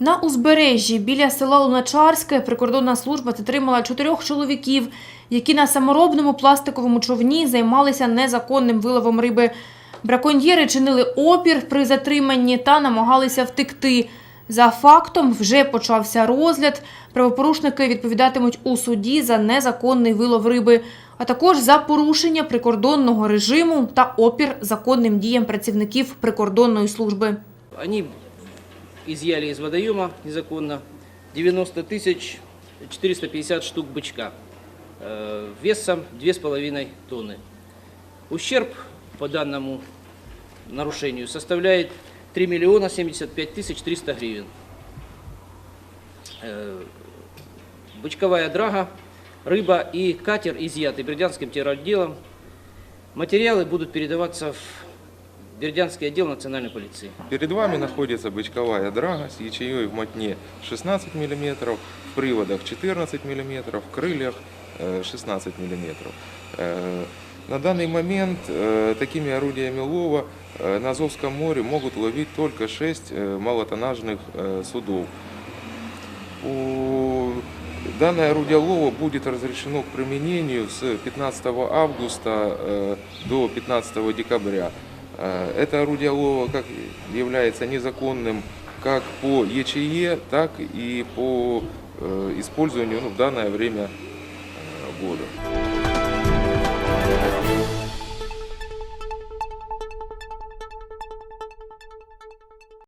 На узбережжі біля села Луначарське прикордонна служба затримала чотирьох чоловіків, які на саморобному пластиковому човні займалися незаконним виловом риби. Браконьєри чинили опір при затриманні та намагалися втекти. За фактом вже почався розгляд. Правопорушники відповідатимуть у суді за незаконний вилов риби, а також за порушення прикордонного режиму та опір законним діям працівників прикордонної служби. Они изъяли из водоема незаконно 90 тысяч 450 штук бычка э, весом 2,5 тонны. Ущерб по данному нарушению составляет 3 миллиона 75 тысяч 300 гривен. Э, Бычковая драга, рыба и катер изъяты Бердянским терроротделом. Материалы будут передаваться в Бердянский отдел национальной полиции. Перед вами находится бычковая драга с ячеей в мотне 16 мм, в приводах 14 мм, в крыльях э, 16 мм. Э, На данный момент э, такими орудиями лова э, на Азовском море могут ловить только 6 э, малотоннажных э, судов. Данное орудие лова будет разрешено к применению с 15 августа э, до 15 декабря. Э, Это орудие лова как является незаконным как по ЕЧЕ, так и по э, использованию ну, в данное время э, года.